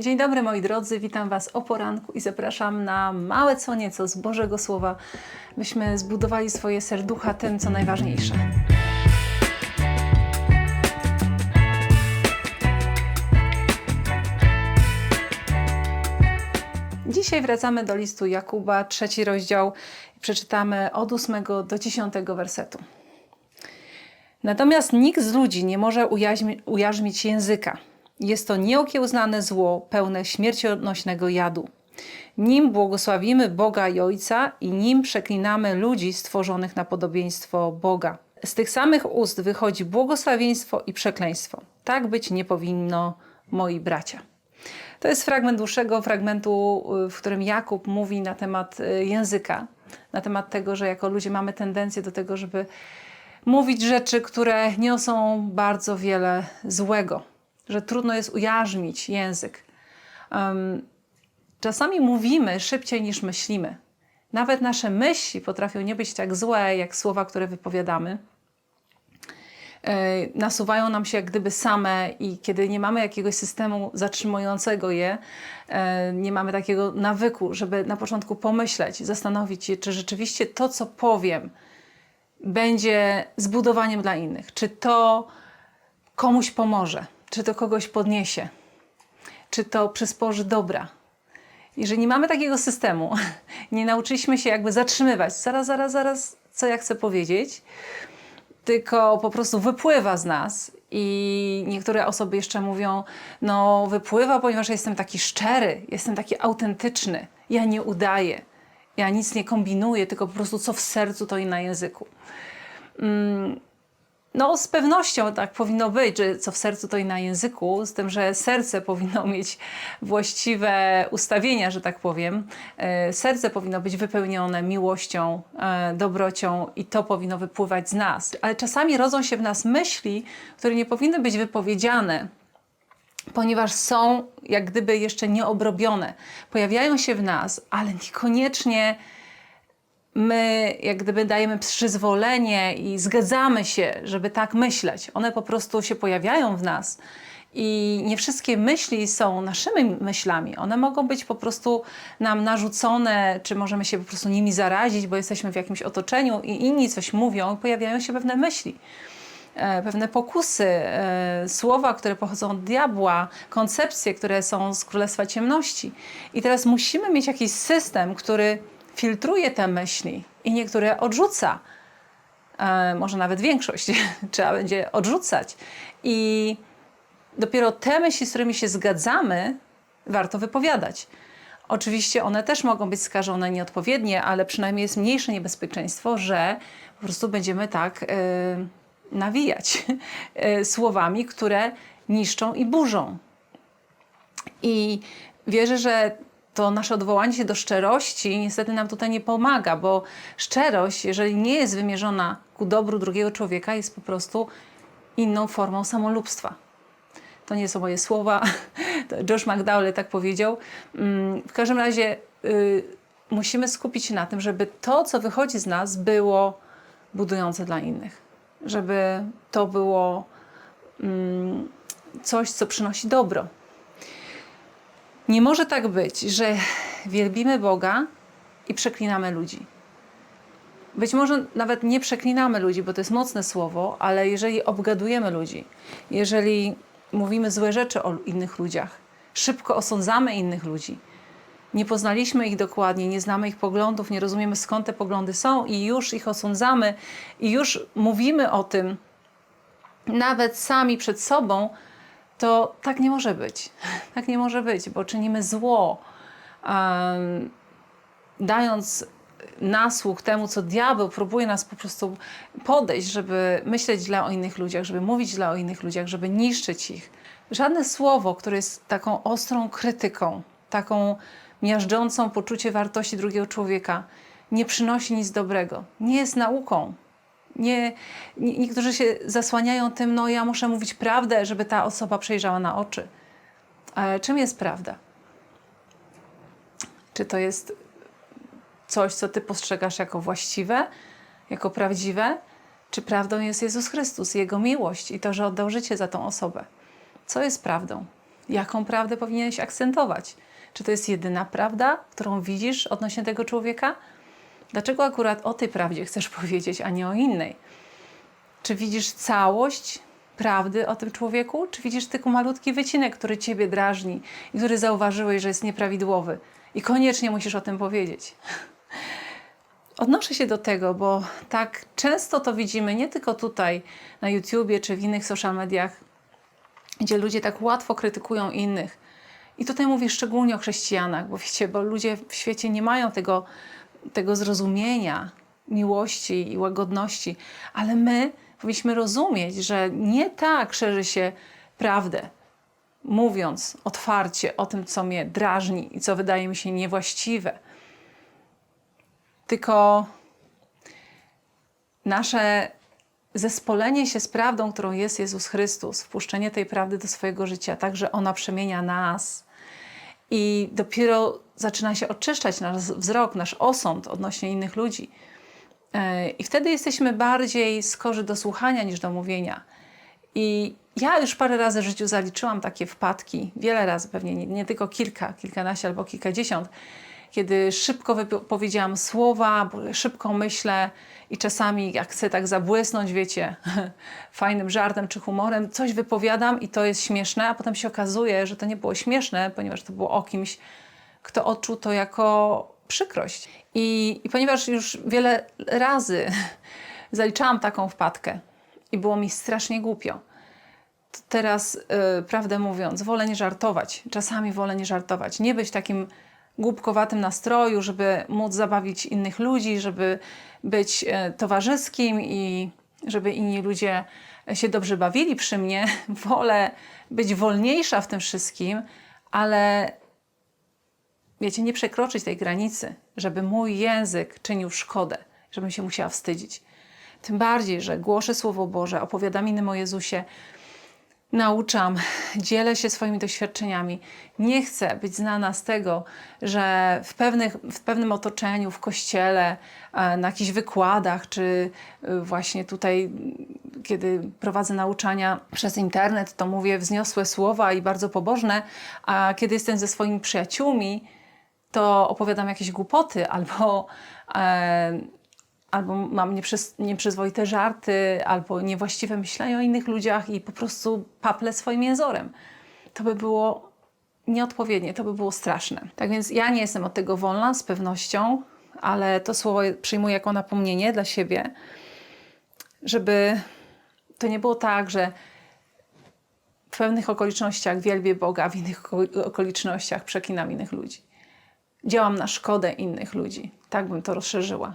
Dzień dobry moi drodzy, witam Was o poranku i zapraszam na małe co nieco z Bożego Słowa, byśmy zbudowali swoje serducha tym, co najważniejsze. Dzisiaj wracamy do listu Jakuba, trzeci rozdział. Przeczytamy od 8 do 10 wersetu. Natomiast nikt z ludzi nie może ujarzmić języka. Jest to nieokiełznane zło, pełne śmiercionośnego jadu. Nim błogosławimy Boga i Ojca i nim przeklinamy ludzi stworzonych na podobieństwo Boga. Z tych samych ust wychodzi błogosławieństwo i przekleństwo. Tak być nie powinno, moi bracia. To jest fragment dłuższego fragmentu, y, w którym Jakub mówi na temat y, języka, na temat tego, że jako ludzie mamy tendencję do tego, żeby mówić rzeczy, które niosą bardzo wiele złego, że trudno jest ujarzmić język. Um, czasami mówimy szybciej niż myślimy. Nawet nasze myśli potrafią nie być tak złe, jak słowa, które wypowiadamy. Nasuwają nam się jak gdyby same i kiedy nie mamy jakiegoś systemu zatrzymującego je, e, nie mamy takiego nawyku, żeby na początku pomyśleć, zastanowić się, czy rzeczywiście to, co powiem, będzie zbudowaniem dla innych, czy to komuś pomoże, czy to kogoś podniesie, czy to przysporzy dobra. Jeżeli nie mamy takiego systemu, nie nauczyliśmy się jakby zatrzymywać, zaraz, zaraz, zaraz, co ja chcę powiedzieć, tylko po prostu wypływa z nas i niektóre osoby jeszcze mówią, no wypływa, ponieważ jestem taki szczery, jestem taki autentyczny, ja nie udaję, ja nic nie kombinuję, tylko po prostu co w sercu, to i na języku. Mm, no, z pewnością tak powinno być, że co w sercu, to i na języku, z tym, że serce powinno mieć właściwe ustawienia, że tak powiem. E, Serce powinno być wypełnione miłością, e, dobrocią i to powinno wypływać z nas. Ale czasami rodzą się w nas myśli, które nie powinny być wypowiedziane, ponieważ są jak gdyby jeszcze nieobrobione. Pojawiają się w nas, ale niekoniecznie my jak gdyby dajemy przyzwolenie i zgadzamy się, żeby tak myśleć. One po prostu się pojawiają w nas. I nie wszystkie myśli są naszymi myślami. One mogą być po prostu nam narzucone, czy możemy się po prostu nimi zarazić, bo jesteśmy w jakimś otoczeniu i inni coś mówią, i pojawiają się pewne myśli e, pewne pokusy, e, słowa, które pochodzą od diabła, koncepcje, które są z Królestwa Ciemności. I teraz musimy mieć jakiś system, który filtruje te myśli i niektóre odrzuca. E, może nawet większość trzeba będzie odrzucać. I dopiero te myśli, z którymi się zgadzamy, warto wypowiadać. Oczywiście one też mogą być skażone nieodpowiednie, ale przynajmniej jest mniejsze niebezpieczeństwo, że po prostu będziemy tak e, nawijać e, słowami, które niszczą i burzą. I wierzę, że to nasze odwołanie się do szczerości niestety nam tutaj nie pomaga, bo szczerość, jeżeli nie jest wymierzona ku dobru drugiego człowieka, jest po prostu inną formą samolubstwa. To nie są moje słowa, Josh McDowell tak powiedział. Mm, W każdym razie y, musimy skupić się na tym, żeby to, co wychodzi z nas, było budujące dla innych. Żeby to było mm, coś, co przynosi dobro. Nie może tak być, że wielbimy Boga i przeklinamy ludzi. Być może nawet nie przeklinamy ludzi, bo to jest mocne słowo, ale jeżeli obgadujemy ludzi, jeżeli mówimy złe rzeczy o innych ludziach, szybko osądzamy innych ludzi, nie poznaliśmy ich dokładnie, nie znamy ich poglądów, nie rozumiemy skąd te poglądy są i już ich osądzamy i już mówimy o tym nawet sami przed sobą, to tak nie może być. Tak nie może być, bo czynimy zło, um, dając nasłuch temu, co diabeł próbuje nas po prostu podejść, żeby myśleć źle o innych ludziach, żeby mówić źle o innych ludziach, żeby niszczyć ich. Żadne słowo, które jest taką ostrą krytyką, taką miażdżącą poczucie wartości drugiego człowieka, nie przynosi nic dobrego. Nie jest nauką, nie, nie, niektórzy się zasłaniają tym, no ja muszę mówić prawdę, żeby ta osoba przejrzała na oczy. Ale czym jest prawda? Czy to jest coś, co ty postrzegasz jako właściwe, jako prawdziwe? Czy prawdą jest Jezus Chrystus, Jego miłość i to, że oddał życie za tą osobę? Co jest prawdą? Jaką prawdę powinieneś akcentować? Czy to jest jedyna prawda, którą widzisz odnośnie tego człowieka? Dlaczego akurat o tej prawdzie chcesz powiedzieć, a nie o innej? Czy widzisz całość prawdy o tym człowieku, czy widzisz tylko malutki wycinek, który ciebie drażni i który zauważyłeś, że jest nieprawidłowy i koniecznie musisz o tym powiedzieć? Odnoszę się do tego, bo tak często to widzimy nie tylko tutaj na YouTubie czy w innych social mediach, gdzie ludzie tak łatwo krytykują innych. I tutaj mówię szczególnie o chrześcijanach, bo wiecie, bo ludzie w świecie nie mają tego, tego zrozumienia, miłości i łagodności, ale my powinniśmy rozumieć, że nie tak szerzy się prawdę, mówiąc otwarcie o tym, co mnie drażni i co wydaje mi się niewłaściwe. Tylko nasze zespolenie się z prawdą, którą jest Jezus Chrystus, wpuszczenie tej prawdy do swojego życia, tak, że ona przemienia nas i dopiero zaczyna się oczyszczać nasz wzrok, nasz osąd odnośnie innych ludzi. E, I wtedy jesteśmy bardziej skorzy do słuchania niż do mówienia. I ja już parę razy w życiu zaliczyłam takie wpadki, wiele razy pewnie, nie, nie tylko kilka, kilkanaście albo kilkadziesiąt, kiedy szybko powiedziałam słowa, szybko myślę i czasami jak chcę tak zabłysnąć, wiecie, fajnym żartem czy humorem, coś wypowiadam i to jest śmieszne, a potem się okazuje, że to nie było śmieszne, ponieważ to było o kimś, kto odczuł to jako przykrość. I, i ponieważ już wiele razy zaliczałam taką wpadkę i było mi strasznie głupio, to teraz, yy, prawdę mówiąc, wolę nie żartować. Czasami wolę nie żartować. Nie być takim głupkowatym nastroju, żeby móc zabawić innych ludzi, żeby być e, towarzyskim i żeby inni ludzie się dobrze bawili przy mnie. Wolę być wolniejsza w tym wszystkim, ale wiecie, nie przekroczyć tej granicy, żeby mój język czynił szkodę, żebym się musiała wstydzić. Tym bardziej, że głoszę Słowo Boże, opowiadam innym o Jezusie, nauczam, dzielę się swoimi doświadczeniami. Nie chcę być znana z tego, że w, pewnych, w pewnym otoczeniu, w kościele, e, na jakichś wykładach, czy e, właśnie tutaj, kiedy prowadzę nauczania przez internet, to mówię wzniosłe słowa i bardzo pobożne, a kiedy jestem ze swoimi przyjaciółmi, to opowiadam jakieś głupoty albo. E, albo mam nieprzyz, nieprzyzwoite żarty, albo niewłaściwe myślenie o innych ludziach i po prostu paplę swoim jęzorem. To by było nieodpowiednie, to by było straszne. Tak więc ja nie jestem od tego wolna z pewnością, ale to słowo przyjmuję jako napomnienie dla siebie, żeby to nie było tak, że w pewnych okolicznościach wielbię Boga, w innych okolicznościach przeklinam innych ludzi. Działam na szkodę innych ludzi. Tak bym to rozszerzyła.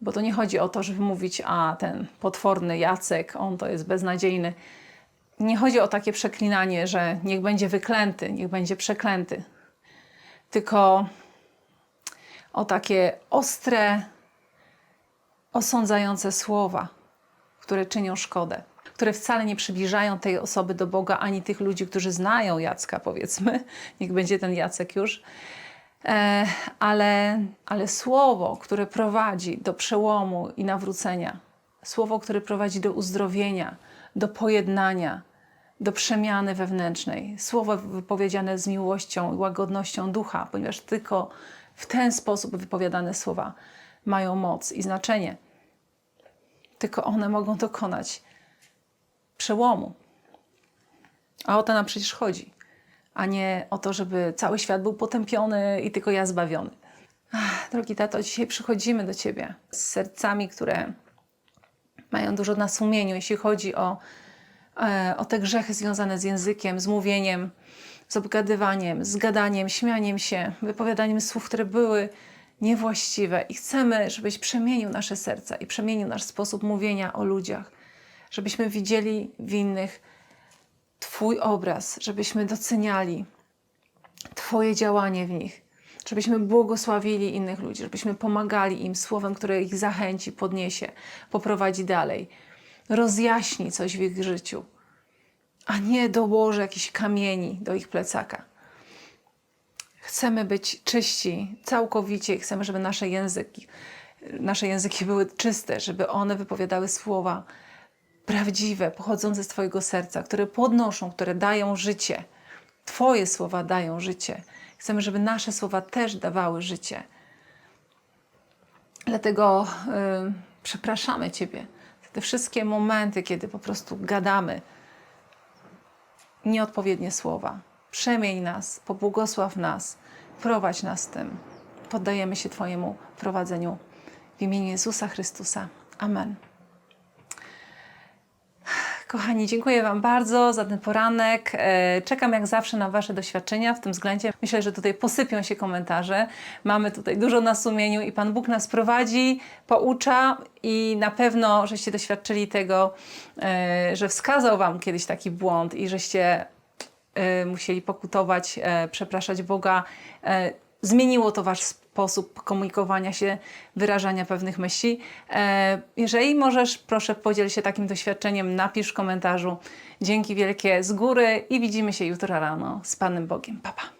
Bo to nie chodzi o to, żeby mówić, a ten potworny Jacek, on to jest beznadziejny. Nie chodzi o takie przeklinanie, że niech będzie wyklęty, niech będzie przeklęty. Tylko o takie ostre, osądzające słowa, które czynią szkodę, które wcale nie przybliżają tej osoby do Boga, ani tych ludzi, którzy znają Jacka, powiedzmy. Niech będzie ten Jacek już ale, ale słowo, które prowadzi do przełomu i nawrócenia, słowo, które prowadzi do uzdrowienia, do pojednania, do przemiany wewnętrznej, słowo wypowiedziane z miłością i łagodnością ducha, ponieważ tylko w ten sposób wypowiadane słowa mają moc i znaczenie. Tylko one mogą dokonać przełomu. A o to nam przecież chodzi a nie o to, żeby cały świat był potępiony i tylko ja zbawiony. Ach, drogi tato, dzisiaj przychodzimy do Ciebie z sercami, które mają dużo na sumieniu, jeśli chodzi o, e, o te grzechy związane z językiem, z mówieniem, z obgadywaniem, z gadaniem, śmianiem się, wypowiadaniem słów, które były niewłaściwe. I chcemy, żebyś przemienił nasze serca i przemienił nasz sposób mówienia o ludziach, żebyśmy widzieli w innych Twój obraz, żebyśmy doceniali Twoje działanie w nich, żebyśmy błogosławili innych ludzi, żebyśmy pomagali im słowem, które ich zachęci, podniesie, poprowadzi dalej, rozjaśni coś w ich życiu, a nie dołoży jakichś kamieni do ich plecaka. Chcemy być czyści całkowicie, chcemy, żeby nasze języki, nasze języki były czyste, żeby one wypowiadały słowa prawdziwe, pochodzące z Twojego serca, które podnoszą, które dają życie, Twoje słowa dają życie. Chcemy, żeby nasze słowa też dawały życie. Dlatego y, przepraszamy Ciebie za te wszystkie momenty, kiedy po prostu gadamy nieodpowiednie słowa. Przemień nas, pobłogosław nas, prowadź nas tym. Poddajemy się Twojemu prowadzeniu w imieniu Jezusa Chrystusa. Amen. Kochani, dziękuję Wam bardzo za ten poranek. E, Czekam jak zawsze na Wasze doświadczenia w tym względzie. Myślę, że tutaj posypią się komentarze. Mamy tutaj dużo na sumieniu i Pan Bóg nas prowadzi, poucza i na pewno, żeście doświadczyli tego, e, że wskazał Wam kiedyś taki błąd i żeście e, musieli pokutować, przepraszać Boga. Zmieniło to Wasz sposób komunikowania się, wyrażania pewnych myśli. E, Jeżeli możesz, proszę podziel się takim doświadczeniem, napisz w komentarzu. Dzięki wielkie z góry i widzimy się jutro rano z Panem Bogiem. Pa, pa.